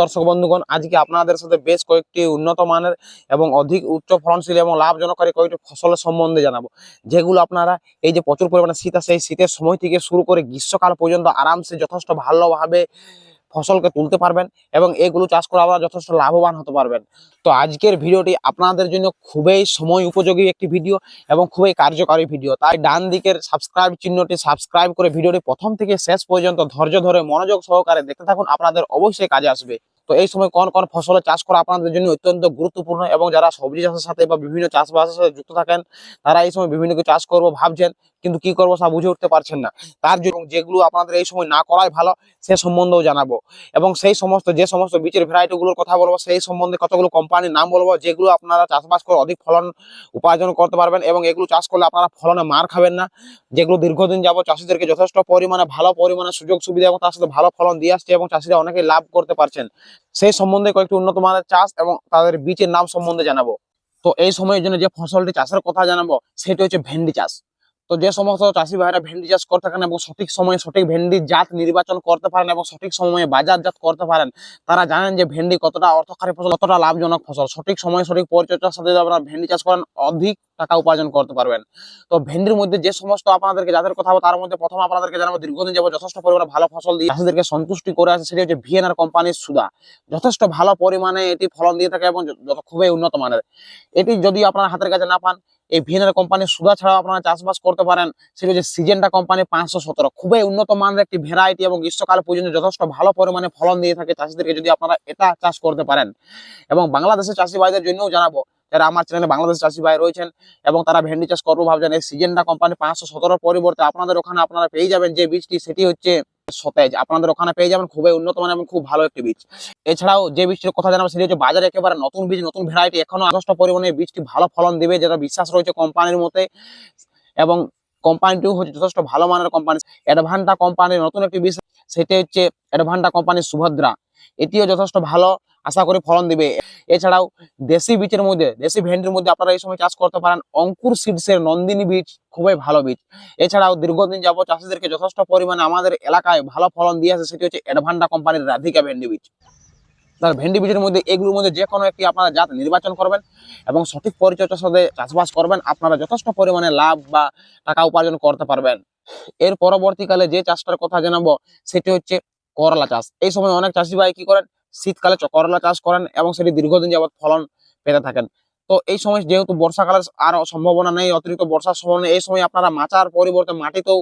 দর্শক বন্ধুগণ, আজকে আপনাদের সাথে বেশ কয়েকটি উন্নত মানের এবং অধিক উচ্চ ফলনশীল এবং লাভজনককারী কয়েকটি ফসলের সম্বন্ধে জানাব, যেগুলো আপনারা এই যে প্রচুর পরিমাণে শীত আছে, এই শীতের সময় থেকে শুরু করে গ্রীষ্মকাল পর্যন্ত আরামসে যথেষ্ট ভালোভাবে ফসলকে তুলতে পারবেন এবং এগুলো চাষ করে আপনারা যথেষ্ট লাভবান হতে পারবেন। তো আজকের ভিডিওটি আপনাদের জন্য খুবই সময় উপযোগী একটি ভিডিও এবং খুবই কার্যকারী ভিডিও। তাই ডান দিকের সাবস্ক্রাইব চিহ্নটি সাবস্ক্রাইব করে ভিডিওটি প্রথম থেকে শেষ পর্যন্ত ধৈর্য ধরে মনোযোগ সহকারে দেখতে থাকুন, আপনাদের অবশ্যই কাজে আসবে। তো এই সময় কোন কোন ফসলের চাষ করা আপনাদের জন্য অত্যন্ত গুরুত্বপূর্ণ এবং যারা সবজি চাষের সাথে বা বিভিন্ন চাষবাসের সাথে যুক্ত থাকেন, তারা এই সময় বিভিন্ন কিছু চাষ করব ভাবছেন। কিন্তু কি করব তা বুঝে উঠতে পারছেন না। তার জন্য যেগুলো আপনাদের এই সময় না করাই ভালো, সে সম্বন্ধেও জানাব। এবং সেই সমস্ত, যে সমস্ত বীজের ভ্যারাইটিগুলোর কথা বলব, সেই সম্বন্ধে কতগুলো কোম্পানির নাম বলব, যেগুলো আপনারা চাষবাস করে অধিক ফলন উপার্জন করতে পারবেন এবং এগুলো চাষ করলে আপনারা ফলনে মার খাবেন না। যেগুলো দীর্ঘদিন যাবত চাষিদেরকে যথেষ্ট পরিমাণে, ভালো পরিমাণে সুযোগ সুবিধা এবং তার সাথে ভালো ফলন দিয়ে আসছে এবং চাষিরা অনেকেই লাভ করতে পারছেন। সেই সম্বন্ধে কয়েকটি উন্নত মানের চাষ এবং তাদের বীজের নাম সম্বন্ধে জানাব। তো এই সময়ের জন্য যে ফসলটি চাষের কথা জানাব, সেটি হচ্ছে ভেন্ডি চাষ। তো যে সমস্ত চাষি ভাইরা ভেন্ডি চাষ করতে থাকেন এবং সঠিক সময়ে সঠিক ভেন্ডির জাত নির্বাচন করতে পারেন এবং সঠিক সময়ে বাজারজাত করতে পারেন, তারা জানেন যে ভেন্ডি কতটা অর্থকারী ফসল, কতটা লাভজনক ফসল। সঠিক সময়ে সঠিক পরিচর্যার সাথে যদি আপনারা ভেন্ডি চাষ করেন, অধিক টাকা উপার্জন করতে পারবেন। তো ভেন্ডির মধ্যে যে সমস্ত আপনাদেরকে যাদের কথা হবে তার মধ্যে প্রথম আপনাদেরকে জানাব, দীর্ঘদিন যাব যথেষ্ট পরিমাণে ভালো ফসল দিয়ে চাষিদেরকে সন্তুষ্টি করে আছে, সেটি হচ্ছে ভিএনআর কোম্পানির সুদা। যথেষ্ট ভালো পরিমাণে এটি ফলন দিয়ে থাকে এবং খুবই উন্নত মানের। এটি যদি আপনার হাতের কাছে না পান এই ভিএনআর কোম্পানির সুদা ছাড়াও আপনারা চাষবাস করতে পারেন। হচ্ছে সিজনটা কোম্পানি পাঁচশো সতেরো। খুবই উন্নত মানের একটি ভ্যারাইটি এবং গ্রীষ্মকাল পর্যন্ত যথেষ্ট ভালো পরিমাণে ফলন দিয়ে থাকে চাষিদেরকে যদি আপনারা এটা চাষ করতে পারেন। এবং বাংলাদেশের চাষি ভাইদের জন্যও জানাব, যারা আমার চ্যানেলে বাংলাদেশের চাষি ভাই রয়েছেন এবং তারা ভেন্ডি চাষ করব ভাবছেন, এই সিজনটা কোম্পানি পাঁচশো সতেরোর পরিবর্তে আপনাদের ওখানে আপনারা পেয়ে যাবেন যে বীজটি, সেটি হচ্ছে সতেজ আপনাদের ওখানে পেয়ে যাবেন খুবই উন্নত মানের এবং খুব ভালো একটি বীজ। এছাড়াও যে বীজটির কথা জানাব সেটি হচ্ছে বাজারে একেবারে নতুন বীজ, নতুন ভ্যারাইটি এখনও যথেষ্ট পরিমাণে বীজটি ভালো ফলন দেবে, যেটা বিশ্বাস রয়েছে কোম্পানির মতে। এবং কোম্পানিটিও হচ্ছে যথেষ্ট ভালো মানের কোম্পানি অ্যাডভান্টা কোম্পানির নতুন একটি বীজ, সেটি হচ্ছে অ্যাডভান্টা কোম্পানির সুভদ্রা। এটিও যথেষ্ট ভালো। আশা করি ফলন দিবে। এছাড়াও দেশি বীজের মধ্যে, দেশি ভেন্ডির মধ্যে আপনারা এই সময় চাষ করতে পারেন। অঙ্কুর সিডসের নন্দিনী বীজ খুবই ভালো বীজ। এছাড়াও দীর্ঘদিন যাবত চাষিদেরকে যথেষ্ট পরিমাণে আমাদের এলাকায় ভালো ফলন দিয়ে আসে, সেটি হচ্ছে অ্যাডভান্ডা কোম্পানির রাধিকা ভেন্ডি বীজ। তার ভেন্ডি বীজের মধ্যে এগুলোর মধ্যে যে কোনো একটি আপনারা জাত নির্বাচন করবেন এবং সঠিক পরিচর্যার সাথে চাষবাস করবেন। আপনারা যথেষ্ট পরিমাণে লাভ বা টাকা উপার্জন করতে পারবেন। এর পরবর্তীকালে যে চাষটার কথা জানাব, সেটি হচ্ছে করলা চাষ। এই সময় অনেক চাষি ভাই কি করেন? শীতকালে করলা চাষ করেন এবং সেটি দীর্ঘদিন যাবত ফলন পেতে থাকেন। তো এই সময় যেহেতু বর্ষাকালের আর সম্ভাবনা নেই, অতিরিক্ত বর্ষার সম্ভাবনা এই সময় আপনারা মাচার পরিবর্তে মাটিতেও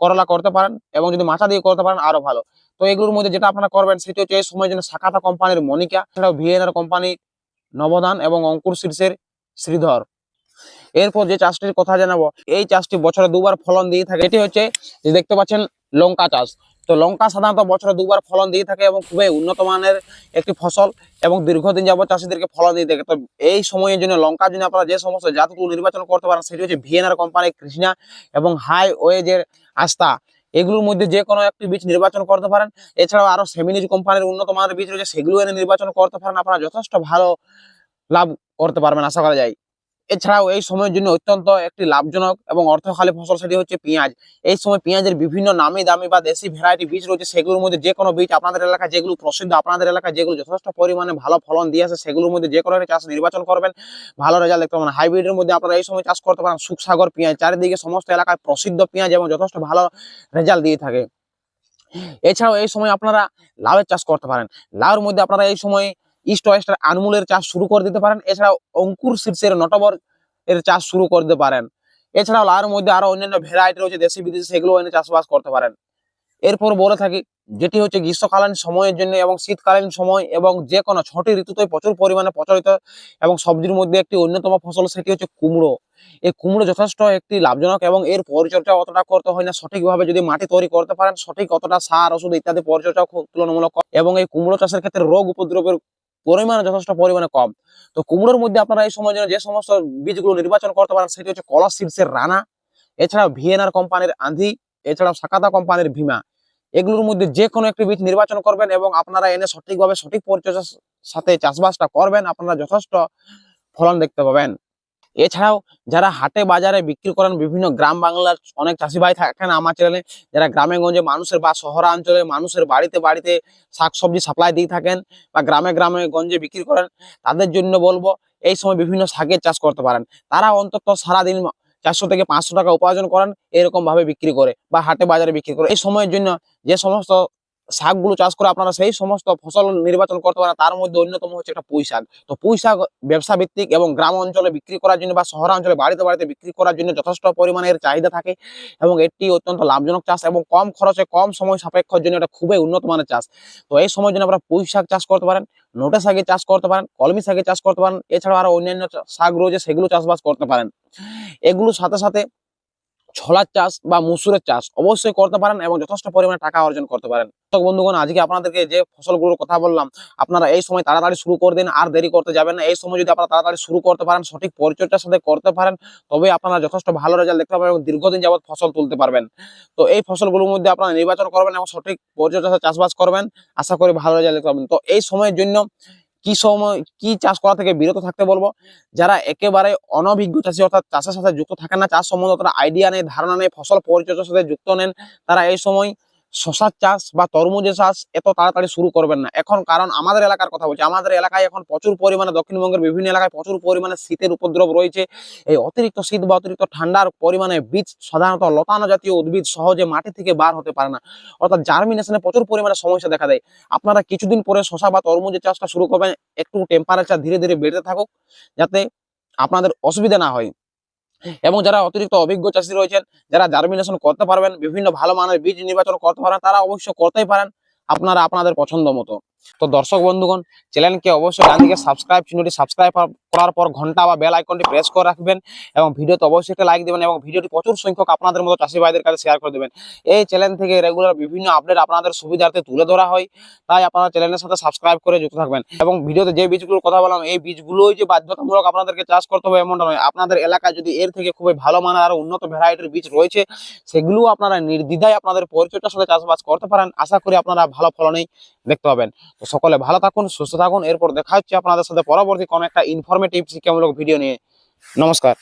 করলা করতে পারেন এবং যদি মাচা দিয়ে করতে পারেন আরও ভালো। তো এগুলোর মধ্যে যেটা আপনারা করবেন সেটি হচ্ছে এই সময় জন্য সাকাতা কোম্পানির মনিকা এছাড়াও ভিএনআর কোম্পানি নবদান এবং অঙ্কুর শীর্ষের শ্রীধর। এরপর যে চাষটির কথা জানাব, এই চাষটি বছরে দুবার ফলন দিয়ে থাকে। এটি হচ্ছে যে দেখতে পাচ্ছেন লঙ্কা চাষ। তো লঙ্কা সাধারণত বছরে দুবার ফলন দিয়ে থাকে এবং খুবই উন্নত মানের একটি ফসল এবং দীর্ঘদিন যাবত চাষিদেরকে ফলন দিয়ে থাকে। তো এই সময়ের জন্য লঙ্কার জন্য আপনারা যে সমস্ত জাতগুলো নির্বাচন করতে পারেন, সেটি হচ্ছে ভিএনআর কোম্পানি কৃষ্ণা এবং হাই ওয়েজের আস্থা। এগুলোর মধ্যে যে কোনো একটি বীজ নির্বাচন করতে পারেন। এছাড়াও আরও সেমিনিজ কোম্পানির উন্নত মানের বীজ রয়েছে, সেগুলো এনে নির্বাচন করতে পারেন। আপনারা যথেষ্ট ভালো লাভ করতে পারবেন, আশা করা যায়। এছাড়াও এই সময়ের জন্য অত্যন্ত একটি লাভজনক এবং অর্থখালী ফসল সেটি হচ্ছে পেঁয়াজ। এই সময় পেঁয়াজের বিভিন্ন নামি দামি বা দেশি ভ্যারাইটি বীজ রয়েছে, সেগুলোর মধ্যে যে কোনো বীজ আপনাদের এলাকায় যেগুলো প্রসিদ্ধ, আপনাদের এলাকায় যেগুলো যথেষ্ট পরিমাণে ভালো ফলন দিয়ে আসে, সেগুলোর মধ্যে যে কোনো একটা চাষ নির্বাচন করবেন। ভালো রেজাল্ট দেখতে পাবেন। হাইব্রিডের মধ্যে আপনারা এই সময় চাষ করতে পারেন সুখসাগর পেঁয়াজ। চারিদিকে সমস্ত এলাকায় প্রসিদ্ধ পেঁয়াজ এবং যথেষ্ট ভালো রেজাল্ট দিয়ে থাকে। এছাড়াও এই সময় আপনারা লাউয়ের চাষ করতে পারেন। লাউর মধ্যে আপনারা এই সময় ইস্ট ওয়েস্টের আনমুলের চাষ শুরু করে দিতে পারেন। এছাড়াও অঙ্কুর শীর্ষের নটবর এর চাষ শুরু করতে পারেন। এছাড়াও লাউয়ের মধ্যে আরও অন্যান্য ভ্যারাইটি রয়েছে, দেশি, বিদেশি, সেগুলো এনে চাষবাস করতে পারেন। এরপর বলে থাকি, যেটি হচ্ছে গ্রীষ্মকালীন সময়ের জন্য এবং শীতকালীন সময় এবং যে কোনো ছটি ঋতুতে প্রচুর পরিমাণে প্রচলিত এবং সবজির মধ্যে একটি অন্যতম ফসল সেটি হচ্ছে কুমড়ো। এই কুমড়ো যথেষ্ট একটি লাভজনক এবং এর পরিচর্যা অতটা করতে হয় না। সঠিকভাবে যদি মাটি তৈরি করতে পারেন, সঠিক অতটা সার, ওষুধ ইত্যাদি পরিচর্যা তুলনামূলক এবং এই কুমড়ো চাষের ক্ষেত্রে রোগ উপদ্রবের পরিমাণ যথেষ্ট পরিমাণে কম। তো কুমড়োর মধ্যে আপনারা এই সময় যে সমস্ত বীজগুলো নির্বাচন করতে পারেন, সেটি হচ্ছে কলা সিডসের রানা এছাড়া ভিএনআর কোম্পানির আঁধি, এছাড়াও সাকাতা কোম্পানির ভীমা। এগুলোর মধ্যে যে কোনো একটি বীজ নির্বাচন করবেন এবং আপনারা এনে সঠিকভাবে সঠিক পরিচর্যার সাথে চাষবাসটা করবেন, আপনারা যথেষ্ট ফলন দেখতে পাবেন। এছাড়াও যারা হাটে বাজারে বিক্রি করেন বিভিন্ন গ্রাম বাংলার অনেক চাষি ভাই থাকেন আমার চ্যানেলে যারা গ্রামে গঞ্জে মানুষের বা শহরাঞ্চলে মানুষের বাড়িতে বাড়িতে শাকসবজি সাপ্লাই দিয়ে থাকেন বা গ্রামে গ্রামে গঞ্জে বিক্রি করেন, তাদের জন্য বলব এই সময় বিভিন্ন শাকের চাষ করতে পারেন। তারা অন্তত সারাদিন চারশো থেকে পাঁচশো টাকা উপার্জন করেন এরকম ভাবে বিক্রি করে বা হাটে বাজারে বিক্রি করে। এই সময়ের জন্য যে সমস্ত শাকগুলো চাষ করে আপনারা সেই সমস্ত ফসল নির্বাচন করতে পারেন, তার মধ্যে অন্যতম হচ্ছে একটা পুঁই শাক। তো পুঁই শাক ব্যবসা ভিত্তিক এবং গ্রাম অঞ্চলে বিক্রি করার জন্য বা শহরাঞ্চলে বাড়িতে বাড়িতে বিক্রি করার জন্য যথেষ্ট পরিমাণে এর চাহিদা থাকে এবং এটি অত্যন্ত লাভজনক চাষ এবং কম খরচে কম সময় সাপেক্ষর জন্য এটা খুবই উন্নত মানের চাষ। তো এই সময়ের জন্য আপনারা পুঁই শাক চাষ করতে পারেন, নোটে শাকের চাষ করতে পারেন, কলমি শাকের চাষ করতে পারেন, এছাড়াও আরও অন্যান্য শাক রয়েছে সেগুলো চাষবাস করতে পারেন। এগুলোর সাথে সাথে ছোলার চাষ বা মুসুরের চাষ অবশ্যই করতে পারেন এবং যথেষ্ট পরিমাণে টাকা অর্জন করতে পারেন। তো বন্ধুগণ, আজকে আপনাদেরকে যে ফসলগুলোর কথা বললাম, আপনারা এই সময় তাড়াতাড়ি শুরু করে দিন, আর দেরি করতে যাবেন না। এই সময় যদি আপনারা তাড়াতাড়ি শুরু করতে পারেন, সঠিক পরিচর্যার সাথে করতে পারেন, তবে আপনারা যথেষ্ট ভালো রেজাল্ট দেখতে পাবেন এবং দীর্ঘদিন যাবত ফসল তুলতে পারবেন। তো এই ফসলগুলোর মধ্যে আপনারা নির্বাচন করবেন এবং সঠিক পরিচর্যার সাথে চাষবাস করবেন। আশা করি ভালো রেজাল্ট দেখতে পাবেন। তো এই সময়ের জন্য কি সময়, কি চাষ করা থেকে বিরত থাকতে বলব? যারা একেবারে অনভিজ্ঞ চাষি, অর্থাৎ চাষের সাথে যুক্ত থাকে না, চাষ সম্বন্ধে তারা আইডিয়া নেই, ধারণা নেই, ফসল পরিচর্যার সাথে যুক্ত নেন, তারা এই সময় শশার চাষ বা তরমুজের চাষ এত তাড়াতাড়ি শুরু করবেন না। এখন কারণ আমাদের এলাকার কথা বলছি, আমাদের এলাকায় এখন প্রচুর পরিমাণে দক্ষিণবঙ্গের বিভিন্ন এলাকায় প্রচুর পরিমাণে শীতের উপদ্রব রয়েছে। এই অতিরিক্ত শীত বা অতিরিক্ত ঠান্ডার পরিমাণে বীজ, সাধারণত লতানো জাতীয় উদ্ভিদ সহজে মাটি থেকে বার হতে পারে না। অর্থাৎ জার্মিনেশনে প্রচুর পরিমাণে সমস্যা দেখা দেয়। আপনারা কিছুদিন পরে শশা বা তরমুজের চাষটা শুরু করবেন, একটু টেম্পারেচার ধীরে ধীরে বেড়ে থাকুক, যাতে আপনাদের অসুবিধা না হয়। এবং যারা অতিরিক্ত অভিজ্ঞ চাষি রয়েছেন, যারা জার্মিনেশন করতে পারবেন, বিভিন্ন ভালো মানের বীজ নির্বাচন করতে পারেন তারা অবশ্যই করতেই পারেন। আপনারা আপনাদের পছন্দ মতো। তো দর্শক বন্ধুগণ, চ্যানেলকে অবশ্যই ডান দিকে সাবস্ক্রাইব চিহ্নটি সাবস্ক্রাইব করার পর ঘণ্টা বা বেল আইকনটি প্রেস করে রাখবেন এবং ভিডিওতে অবশ্যই একটা লাইক দেবেন এবং ভিডিওটি প্রচুর সংখ্যক আপনাদের মতো চাষি ভাইদের কাছে শেয়ার করে দেবেন। এই চ্যানেল থেকে রেগুলার বিভিন্ন আপডেট আপনাদের সুবিধার্থে তুলে ধরা হয়, তাই আপনারা চ্যানেলের সাথে সাবস্ক্রাইব করে যুক্ত থাকবেন এবং ভিডিওতে যে বীজগুলোর কথা বললাম, এই বীজগুলোই যে বাধ্যতামূলক আপনাদেরকে চাষ করতে হবে এমনটা নয়। আপনাদের এলাকায় যদি এর থেকে খুবই ভালো মানের আরও উন্নত ভ্যারাইটির বীজ রয়েছে সেগুলো আপনারা নির্দ্বিধায় আপনাদের পরিচর্যার সাথে চাষবাস করতে পারেন। আশা করি আপনারা ভালো ফলনেই দেখতে পাবেন। তো সকলে ভালো থাকুন, সুস্থ থাকুন। এরপর দেখা হচ্ছে আপনাদের সাথে পরবর্তী কোনো একটা ইনফরমেটিভ শিক্ষামূলক ভিডিও নিয়ে। নমস্কার।